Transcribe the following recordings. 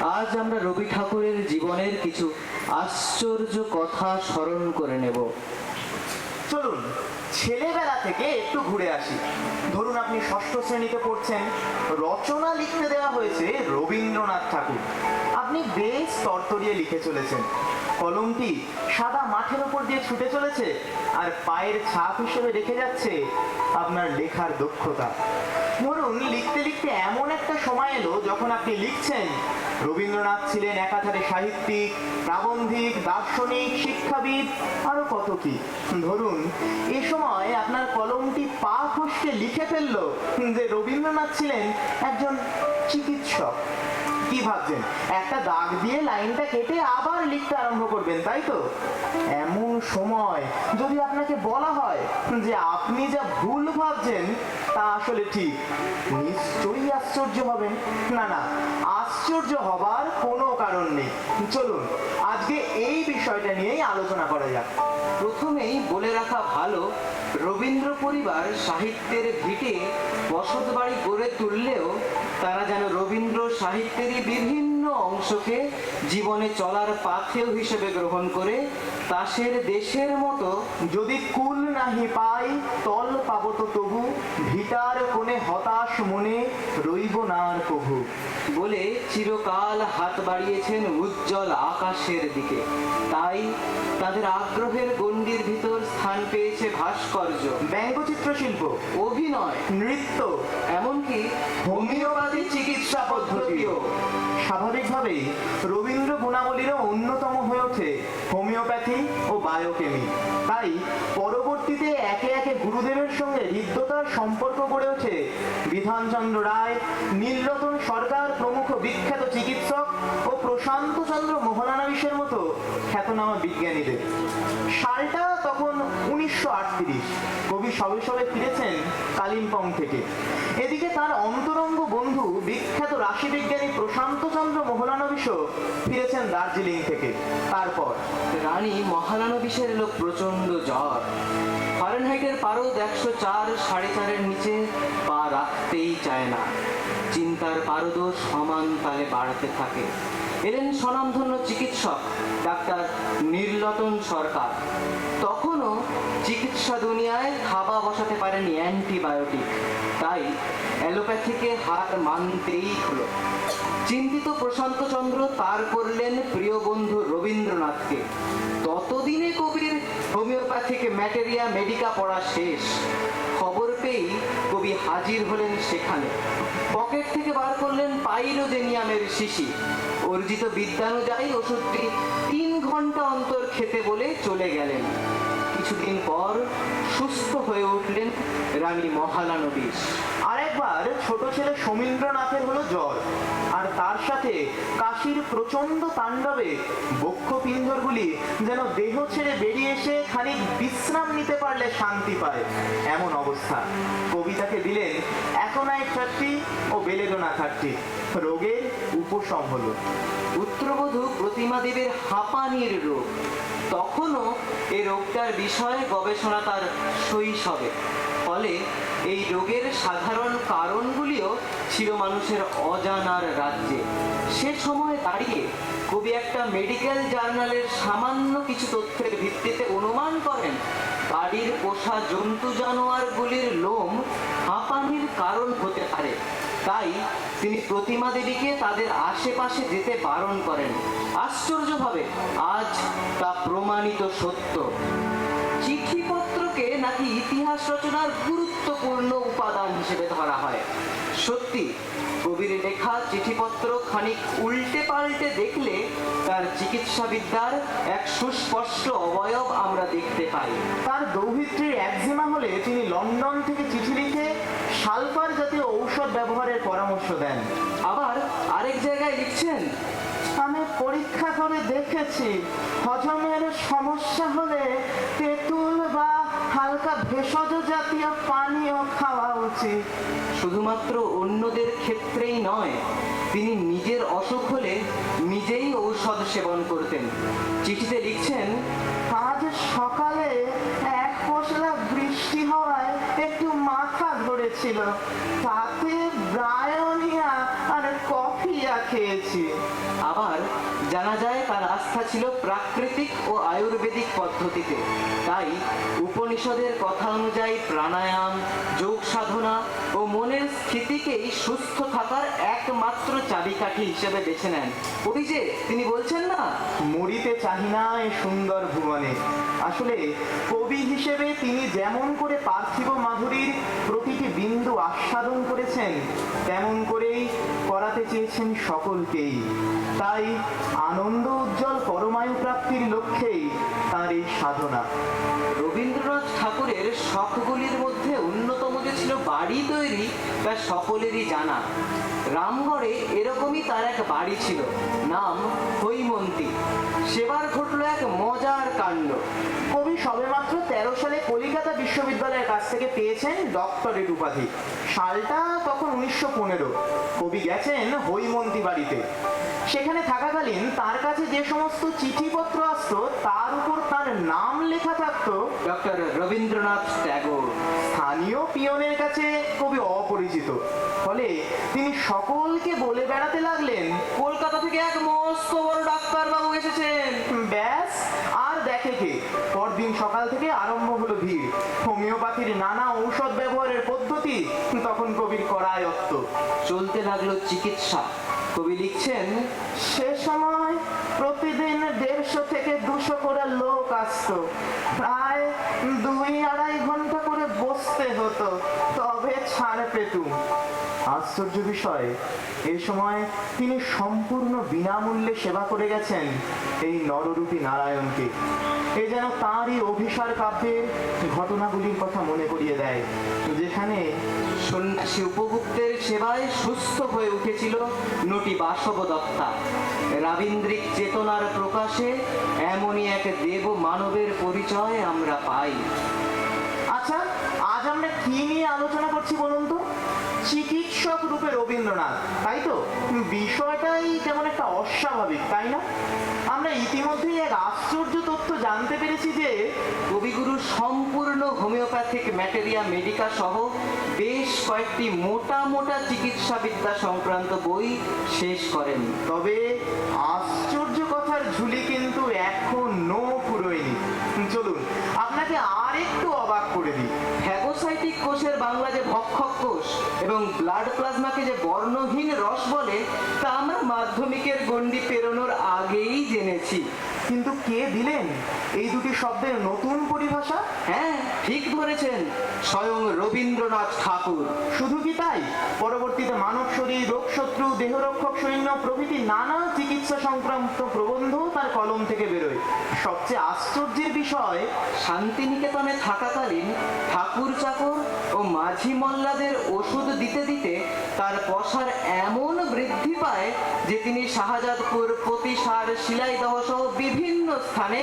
আজ আমরা রবি ঠাকুরের জীবনের কিছু আশ্চর্য কথা স্মরণ করে নেব। চলুন, ছেলেবেলা থেকে একটু ঘুরে আসি। ধরুন আপনি ষষ্ঠ শ্রেণীতে পড়ছেন, রচনা লিখতে দেওয়া হয়েছে রবীন্দ্রনাথ ঠাকুর। আপনি বেশ তরতরিয়ে লিখে চলেছেন। কলমটি সাদা মাঠের ওপর দিয়ে ছুটে চলেছে আর পায়ের ছাপ হিসেবে রেখে যাচ্ছে আপনার লেখার দক্ষতা। ধরুন, লিখতে লিখতে এমন একটা সময় এলো যখন আপনি লিখছেন, রবীন্দ্রনাথ ছিলেন একাধারে সাহিত্যিক, প্রাবন্ধিক, দার্শনিক, শিক্ষাবিদ, আরও কত কি। ধরুন, এ সময় আপনার কলমটি পা ফসকে লিখে ফেলল যে রবীন্দ্রনাথ ছিলেন একজন চিকিৎসক। কি ভাবছেন? একটা দাগ দিয়ে লাইনটা কেটে আবার লিখতে আরম্ভ করবেন, তাই তো? এমন সময় যদি আপনাকে বলা হয় যে আপনি যা ভুল ভাবছেন, তা আসলে ঠিক, নিশ্চয়ই আশ্চর্য হবেন। না না, আশ্চর্য হবার কোনো কারণ নেই। চলুন, আজকে এই বিষয়টা নিয়েই আলোচনা করা যাক। প্রথমেই বলে রাখা ভালো রবীন্দ্র পরিবার সাহিত্যের ভিটে বসত বাড়ি গড়ে তুললেও তারা যেন রবীন্দ্র সাহিত্যেরই বিভিন্ন অংশকে জীবনে চলার পাথেয় হিসেবে গ্রহণ করে, তাসের দেশের মতো যদি কুল নাহি পাই, তল পাবত তবু, ভিটার কোণে হতাশ মনে রইব না আর কভু। বলে চিরকাল হাত বাড়িয়েছেন উজ্জ্বল আকাশের দিকে। তাই তাদের আগ্রহের গণ্ডির ভিতর স্থান পেয়েছে ভাস্কর্য, ব্যঙ্গচিত্র শিল্প, অভিনয়, নৃত্য, এমনকি হোমিওপ্যাথি চিকিৎসা পদ্ধতিও। স্বাভাবিকভাবেই রবীন্দ্র গুণাবলীরও অন্যতম হয়ে ওঠে হোমিওপ্যাথি ও বায়োকেমি। তাই একে গুরুদেবের সঙ্গে হৃদ্যতার সম্পর্ক গড়ে ওঠে। বিধানচন্দ্র রায়, নীলরতন সরকার প্রমুখ বিখ্যাত চিকিৎসক ও প্রশান্ত চন্দ্র মোহনানাবিশের মতো খ্যাতনামা বিজ্ঞানীদের। সালটা তখন উনিশশো আটত্রিশ। কবি সবে সবে ফিরেছেন কালিম্পং থেকে। তার অন্তরঙ্গ বন্ধু, বিখ্যাত রাশিবিজ্ঞানী প্রশান্ত চন্দ্র মোহনানবিশও ফিরেছেন দার্জিলিং থেকে। তারপর রানী মহারানবিশের এলো প্রচণ্ড জ্বর। ফারেনহাইটের পারদ একশো চার সাড়ে চারের নিচে পা রাখতেই চায় না। চিন্তার পারদও সমান তালে বাড়াতে থাকে। এলেন স্বনামধন্য চিকিৎসক ডাক্তার নির্লতন সরকার। তখনও চিকিৎসা দুনিয়ায় থাবা বসাতে পারেনি অ্যান্টিবায়োটিক। তাই অ্যালোপ্যাথিকে হার মানতেই হলো। চিন্তিত প্রশান্ত চন্দ্র তার করলেন প্রিয় বন্ধু রবীন্দ্রনাথকে। ততদিনে কবির হোমিওপ্যাথিক ম্যাটেরিয়া মেডিকা পড়া শেষ। খবর পেয়েই কবি হাজির হলেন সেখানে। পকেট থেকে বার করলেন পাইরোজেনিয়ামের শিশি। অর্জিত বিদ্যানুযায়ী ওষুধটি তিন ঘণ্টা অন্তর খেতে বলে চলে গেলেন। কিছুদিন পর সুস্থ হয়ে উঠলেন রানী মহালানবিশ। আরেকবার ছোট ছেলে সমীন্দ্রনাথের হলো জ্বর। আর তার সাথে কাশির প্রচণ্ড তাণ্ডবে বক্ষ পিঞ্জরগুলি যেন দেহ ছেড়ে বেরিয়ে এসে খানিক বিশ্রাম নিতে পারলে শান্তি পায়। এমন অবস্থা। কবিতাকে দিলেন অ্যাকোনাইট থার্টি ও বেলেডোনা থার্টি রোগের উপশম হলো। পুত্রবধূ প্রতিমা দেবের হাঁপানির রোগ। তখনও এই রোগটার বিষয়ে গবেষণা তার শৈশবে। ফলে এই রোগের সাধারণ কারণগুলিও ছিল মানুষের অজানার রাজ্যে। সে সময় দাঁড়িয়ে কবি একটা মেডিকেল জার্নালের সামান্য কিছু তথ্যের ভিত্তিতে অনুমান করেন, বাড়ির পোষা জন্তু জানোয়ারগুলির লোম হাঁপানির কারণ হতে পারে। তাই তিনি প্রতিমা দেবীকে তাদের আশেপাশে যেতে বারণ করেন। আশ্চর্যভাবে আজ তা প্রমাণিত সত্য। চিঠিপত্রকে নাকি ইতিহাস রচনার গুরুত্বপূর্ণ উপাদান হিসেবে ধরা হয়। সত্যি, কবির লেখা চিঠিপত্র খানিক উল্টে পাল্টে দেখলে তার চিকিৎসাবিদ্যার এক সুস্পষ্ট অবয়ব আমরা দেখতে পাই। তার দৌহিত্রীর একজিমা হলে তিনি লন্ডন থেকে চিঠি লিখে সালফার জাতীয় ঔষধ ব্যবহারের পরামর্শ দেন। আবার আরেক জায়গায় লিখছেন, আমি পরীক্ষা করে দেখেছি, হজমের সমস্যা হলে ভেষজ জাতীয় পানীয় খাওয়া উচিত। শুধুমাত্র অন্যদের ক্ষেত্রেই নয় তিনি নিজের অসুখ হলে নিজেই ঔষধ সেবন করতেন। চিঠিতে লিখছেন আজ সকালে এক পশলা বৃষ্টি হওয়ায় একটু মাথা ধরেছিল। তাতে ব্রায়োনিয়া আর কফিয়া খেয়েছি। আবার জানা যায়, তার আস্থা ছিল প্রাকৃতিক ও আয়ুর্বেদিক পদ্ধতিতে। তাই উপনিষদের কথা অনুযায়ী প্রাণায়াম, যোগ সাধনা ও মনের স্থিতিকেই সুস্থ থাকার একমাত্র চাবিকাঠি হিসেবে বেছে নেন। অভিজে তিনি বলছেন না? মরিতে চাহি না এই সুন্দর ভুবনে। আসলে কবি হিসেবে তিনি যেমন করে পার্থিব মাধুরীর প্রতিটি বিন্দু আস্বাদন করেছেন, তেমন করেই করাতে চেয়েছেন সকলকেই। তাই আনন্দ উজ্জ্বল পরমায়ু প্রাপ্তির লক্ষ্যেই তার এই সাধনা। রবীন্দ্রনাথ ঠাকুরের শখগুলির মধ্যে অন্যতম যে ছিল বাড়ি তৈরি, তা সকলেরই জানা। রামগড়ে এরকমই তার এক বাড়ি ছিল, নাম হৈমন্তী। সেবার ঘটল এক মজার কাণ্ড। সবেমাত্র তেরো সালে কলিকাতা বিশ্ববিদ্যালয়ের কাছ থেকে পেয়েছেন ডক্টরেট উপাধি। সালটা তখন উনিশশো পনেরো। কবি গেছেন হৈমন্তী বাড়িতে। সেখানে থাকাকালীন তার কাছে যে সমস্ত চিঠিপত্র আসতো তার উপর তার নাম লেখা থাকতো ডক্টর রবীন্দ্রনাথ ট্যাগোর। স্থানীয় পিয়নের কাছে কবি অপরিচিত। ফলে তিনি সকলকে বলে বেড়াতে লাগলেন কলকাতা থেকে এক মস্ত বড় ডাক্তার বাবু এসেছেন ব্যাস চিকিৎসা। কবি লিখছেন, সে সময় প্রতিদিন দেড়শো থেকে দুশো করে লোক আসতো। প্রায় দুই আড়াই ঘণ্টা করে বসতে হতো, তবে ছাড় পেতুম আশ্চর্য বিষয়, এ সময় তিনি সম্পূর্ণ বিনামূল্যে সেবা করে গেছেন এই নররূপী নারায়ণকে। এ যেন তাঁরই অভিসার কাব্যের ঘটনাগুলির কথা মনে করিয়ে দেয়। সন্ন্যাসী উপগুপ্তের সেবায় সুস্থ হয়ে উঠেছিল নটি বাসব দত্তা রাবীন্দ্রিক চেতনার প্রকাশে এমনই এক দেব মানবের পরিচয় আমরা পাই। আচ্ছা আজ আমরা কি নিয়ে আলোচনা করছি বলুন তো? চিকিৎসক রূপে রবীন্দ্রনাথ, তাই তো? বিষয়টাই কেমন একটা অস্বাভাবিক, তাই না? ইতিমধ্যেই এক আশ্চর্য তথ্য জানতে পেরেছি যে কবিগুরু সম্পূর্ণ হোমিওপ্যাথিক ম্যাটেরিয়া মেডিকা সহ বেশ কয়েকটি মোটা মোটা চিকিৎসা বিদ্যা সংক্রান্ত বই শেষ করেন। তবে আশ্চর্য কথার ঝুলি কিন্তু এখনও পুরোয়নি চলুন, আপনাকে আর একটু অবাক করে দিই। ফ্যাগোসাইটিক কোষের বাংলা যে ভক্ষক কোষ এবং ব্লাড প্লাজমাকে যে বর্ণহীন রস বলে, তা আমরা মাধ্যমিকের গণ্ডি পেরোনোর 气 কিন্তু কে দিলেন? এই দুটি শব্দের নতুন পরিভাষা? হ্যাঁ ঠিক ধরেছেন। স্বয়ং রবীন্দ্রনাথ ঠাকুর। শুধু কি তাই? পরবর্তীতে মানব শরীর রোগশত্রু দেহরক্ষক সৈন্য প্রভৃতি নানা চিকিৎসা সংক্রান্ত প্রবন্ধ তার কলম থেকে বেরোয়। সবচেয়ে আশ্চর্যের বিষয় শান্তিনিকেতনে থাকাকালীন ঠাকুর চাকর ও মাঝি মল্লাদের ওষুধ দিতে দিতে তার পশার এমন বৃদ্ধি পায় যে তিনি শাহজাদপুর প্রতিসার শিলাইদহ সহ বিভিন্ন স্থানে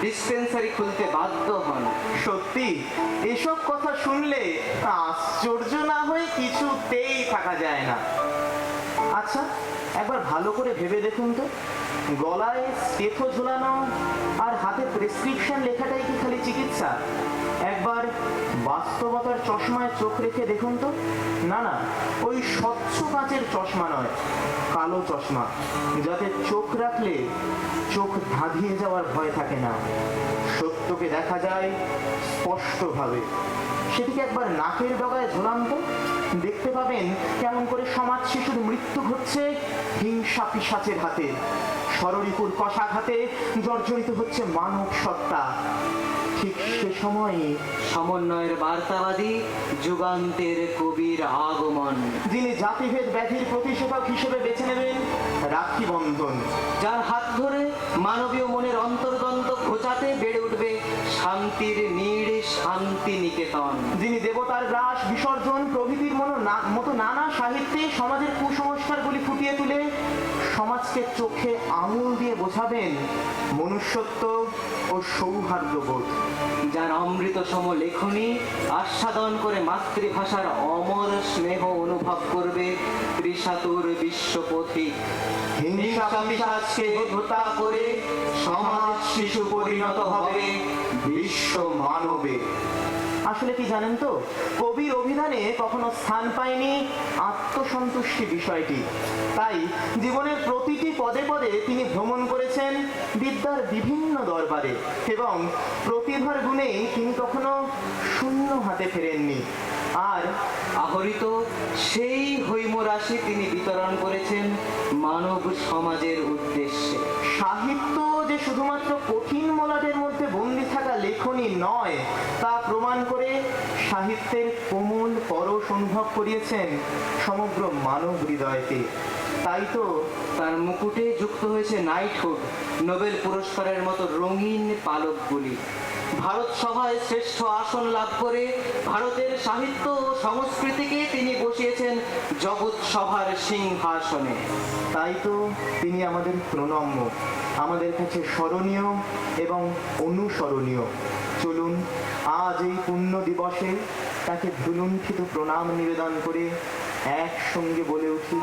ডিসপেন্সারি খুলতে বাধ্য হন। সত্যি, এসব কথা শুনলে তা আশ্চর্য না হয়ে কিছুতেই থাকা যায় না। আচ্ছা একবার ভালো করে ভেবে দেখুন তো। গলায় স্টেথো ঝোলানো আর হাতে প্রেসক্রিপশন লেখাটাই কি খালি চিকিৎসা? একবার বাস্তবতার চশমায় চোখ রেখে দেখুন তো। না না, ওই স্বচ্ছ কাঁচের চশমা নয়, কালো চশমা, যাতে চোখ রাখলে চোখ ধাঁধিয়ে যাওয়ার ভয় থাকে না। সত্যকে দেখা যায় স্পষ্টভাবে। সেটিকে একবার নাকের ডগায় ঝোলান্ত। দেখতে পাবেন কেমন করে সমাজ শিশুর মৃত্যু ঘটছে হিংসা পিসাচের হাতে। সররিপুর কষাঘাতে জর্জরিত হচ্ছে মানব সত্তা। ঠিক সে সময়ে সমন্বয়ের বার্তাবাদী যুগান্তের কবির আগমন। যিনি জাতিভেদ ব্যাধির প্রতিষেধক হিসেবে বেছে নেবেন রাখি বন্ধন। যার হাত ধরে মানবীয় মনের অন্তর্দন্ত খোঁচাতে বেড়ে উঠবে শান্তির নীড় শান্তি নিকেতন যিনি দেবতার গ্রাস বিসর্জন প্রভৃতির মতো নানা সাহিত্যে সমাজের কুসংস্কারগুলি ফুটিয়ে তুলে সমাজকে চোখে আঙুল দিয়ে বোঝাবেন মনুষ্যত্ব ও সৌহার্দ্যবোধ। যার অমৃত সম লেখনী আস্বাদন করে মাতৃভাষার অমর স্নেহ অনুভব করবে ত্রিশাতুর বিশ্বপথিক হিংসা করে সমাজ শিশু পরিণত হবে বিশ্ব মানবে। আসলে কি জানেন তো? কবির অভিধানে কখনো স্থান পায়নি আত্মসন্তুষ্টি বিষয়টি। তাই জীবনের প্রতিটি পদে পদে তিনি ভ্রমণ করেছেন বিদ্যার বিভিন্ন দরবারে এবং প্রতিভার গুণেই তিনি কখনো শূন্য হাতে ফেরেননি। আর আহরিত সেই হৈম রাশি তিনি বিতরণ করেছেন মানব সমাজের উদ্দেশ্যে। সাহিত্য যে শুধুমাত্র কঠিন মলাটের মধ্যে লেখনী নয়, তা প্রমাণ করে সাহিত্যের কোমল পরশ অনুভব করিয়েছেন সমগ্র মানব হৃদয়কে। তাই তো তার মুকুটে যুক্ত হয়েছে নাইটহুড নোবেল পুরস্কারের মতো রঙিন পালকগুলি। ভারত সভায় শ্রেষ্ঠ আসন লাভ করে ভারতের সাহিত্য ও সংস্কৃতিকে তিনি বসিয়েছেন জগৎ সভার সিংহাসনে। তাই তো তিনি আমাদের প্রণম্য, আমাদের কাছে স্মরণীয় এবং অনুসরণীয়। চলুন, আজ এই পুণ্য দিবসে তাকে ভুলুণ্ঠিত প্রণাম নিবেদন করে একসঙ্গে বলে উঠি।